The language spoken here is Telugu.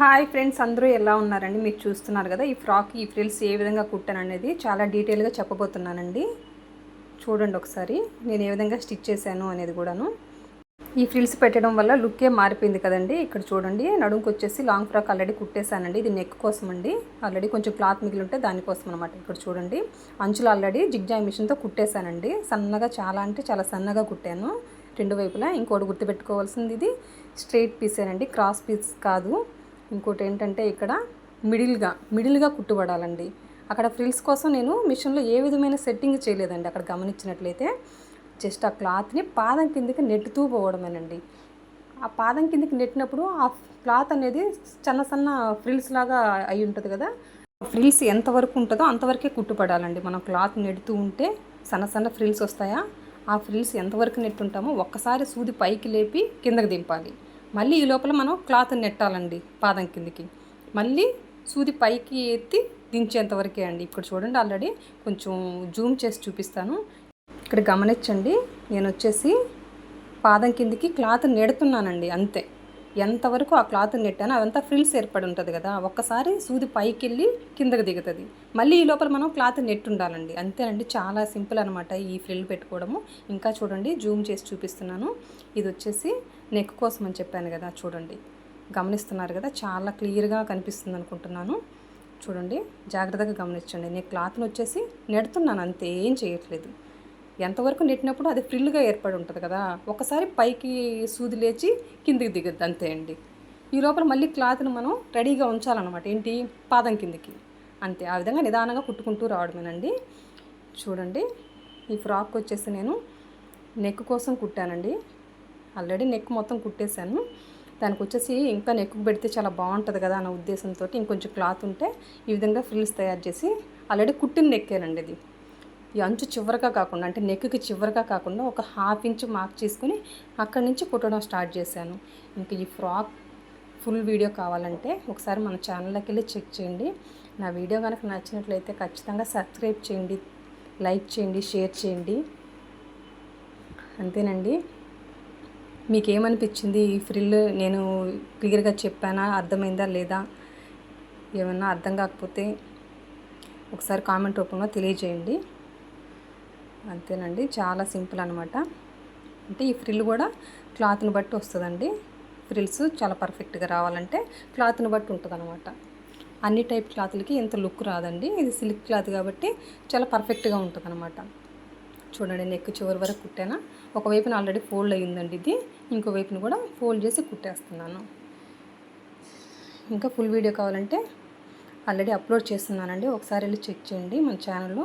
హాయ్ ఫ్రెండ్స్ అందరూ ఎలా ఉన్నారండి? మీరు చూస్తున్నారు కదా ఈ ఫ్రాక్ ఈ ఫ్రిల్స్ ఏ విధంగా కుట్టాను అనేది చాలా డీటెయిల్గా చెప్పబోతున్నానండి. చూడండి ఒకసారి నేను ఏ విధంగా స్టిచ్ చేశాను అనేది కూడాను. ఈ ఫ్రిల్స్ పెట్టడం వల్ల లుక్కే మారిపోయింది కదండి. ఇక్కడ చూడండి నడుముకి వచ్చేసి లాంగ్ ఫ్రాక్ ఆల్రెడీ కుట్టేశానండి. ఇది నెక్ కోసం అండి. ఆల్రెడీ కొంచెం క్లాత్ మిగిలి ఉంటే దానికోసం అనమాట ఇక్కడ చూడండి అంచులు ఆల్రెడీ జిగ్జాయ్ మిషన్తో కుట్టేశానండి. సన్నగా చాలా అంటే చాలా సన్నగా కుట్టాను. రెండు వైపులా ఇంకోటి గుర్తుపెట్టుకోవాల్సింది ఇది. స్ట్రైట్ పీసేనండి క్రాస్ పీస్ కాదు. ఇంకోటి ఏంటంటే ఇక్కడ మిడిల్గా మిడిల్గా కుట్టుబడాలండి. అక్కడ ఫ్రిల్స్ కోసం నేను మిషన్లో ఏ విధమైన సెట్టింగ్ చేయలేదండి. అక్కడ గమనించినట్లయితే జస్ట్ ఆ క్లాత్ని పాదం కిందకి నెట్టుతూ పోవడమేనండి. ఆ పాదం కిందకి నెట్టినప్పుడు ఆ క్లాత్ అనేది సన్న సన్న ఫ్రిల్స్ లాగా అయి ఉంటుంది కదా. ఫ్రిల్స్ ఎంతవరకు ఉంటుందో అంతవరకే కుట్టుపడాలండి మనం క్లాత్ నెడుతూ ఉంటే సన్న సన్న ఫ్రిల్స్ వస్తాయా? ఆ ఫ్రిల్స్ ఎంతవరకు నెట్టుంటామో ఒక్కసారి సూది పైకి లేపి కిందకి దింపాలి. మళ్ళీ ఈ లోపల మనం క్లాత్ నెట్టాలండి పాదం కిందికి. మళ్ళీ సూది పైకి ఎత్తి దించేంత వరకే అండి. ఇక్కడ చూడండి ఆల్రెడీ కొంచెం జూమ్ చేసి చూపిస్తాను. ఇక్కడ గమనించండి నేను వచ్చేసి పాదం కిందికి క్లాత్ నెడుతున్నానండి అంతే. ఎంతవరకు ఆ క్లాత్ నెట్టానో అదంతా ఫ్రిల్స్ ఏర్పడి ఉంటుంది కదా ఒక్కసారి సూది పైకి వెళ్ళి కిందకి దిగుతుంది. మళ్ళీ ఈ లోపల మనం క్లాత్ నెట్ ఉండాలండి. అంతేనండి చాలా సింపుల్ అనమాట ఈ ఫ్రిల్ పెట్టుకోవడము. ఇంకా చూడండి జూమ్ చేసి చూపిస్తున్నాను. ఇది వచ్చేసి నెక్ కోసం అని చెప్పాను కదా చూడండి. గమనిస్తున్నారు కదా చాలా క్లియర్గా కనిపిస్తుంది అనుకుంటున్నాను. చూడండి జాగ్రత్తగా గమనించండి. నేను క్లాత్ని వచ్చేసి నెడుతున్నాను అంతే ఏం చేయట్లేదు. ఎంతవరకు నెట్టినప్పుడు అది ఫ్రిల్గా ఏర్పడి ఉంటుంది కదా ఒకసారి పైకి సూది లేచి కిందికి దిగుద్ది అంతే అండి. ఈ లోపల మళ్ళీ క్లాత్ని మనం రెడీగా ఉంచాలన్నమాట ఏంటి? పాదం కిందికి. అంతే ఆ విధంగా నిదానంగా కుట్టుకుంటూ రావడమేనండి. చూడండి ఈ ఫ్రాక్ వచ్చేసి నేను నెక్ కోసం కుట్టానండి. ఆల్రెడీ నెక్ మొత్తం కుట్టేశాను. దానికి వచ్చేసి ఇంకా నెక్ పెడితే చాలా బాగుంటుంది కదా అన్న ఉద్దేశంతో ఇంకొంచెం క్లాత్ ఉంటే ఈ విధంగా ఫ్రిల్స్ తయారు చేసి ఆల్రెడీ కుట్టిన నెక్కేనండి ఇది. ఈ అంచు చివరగా కాకుండా అంటే నెక్కి చివరగా కాకుండా ఒక హాఫ్ ఇంచ్ మార్క్ చేసుకుని అక్కడి నుంచి కుట్టడం స్టార్ట్ చేశాను. ఇంకా ఈ ఫ్రాక్ ఫుల్ వీడియో కావాలంటే ఒకసారి మన ఛానల్లోకి వెళ్ళి చెక్ చేయండి. నా వీడియో కనుక నచ్చినట్లయితే ఖచ్చితంగా సబ్స్క్రైబ్ చేయండి లైక్ చేయండి షేర్ చేయండి. అంతేనండి. మీకు ఏమనిపించింది ఈ ఫ్రిల్? నేను క్లియర్గా చెప్పానా? అర్థమైందా లేదా? ఏమన్నా అర్థం కాకపోతే ఒకసారి కామెంట్ రూపంలో తెలియజేయండి. అంతేనండి. చాలా సింపుల్ అనమాట అంటే ఈ ఫ్రిల్ కూడా క్లాత్ని బట్టి వస్తుందండి. ఫ్రిల్స్ చాలా పర్ఫెక్ట్గా రావాలంటే క్లాత్ని బట్టి ఉంటుంది అనమాట అన్ని టైప్ క్లాత్లకి ఇంత లుక్ రాదండి. ఇది సిల్క్ క్లాత్ కాబట్టి చాలా పర్ఫెక్ట్గా ఉంటుందన్నమాట. చూడండి నెక్ చివరి వరకు కుట్టాను? ఒకవైపున ఆల్రెడీ ఫోల్డ్ అయ్యిందండి ఇది. ఇంకో వైపున కూడా ఫోల్డ్ చేసి కుట్టేస్తున్నాను. ఇంకా ఫుల్ వీడియో కావాలంటే ఆల్రెడీ అప్లోడ్ చేస్తున్నానండి. ఒకసారి వెళ్ళి చెక్ చేయండి మన ఛానల్లో.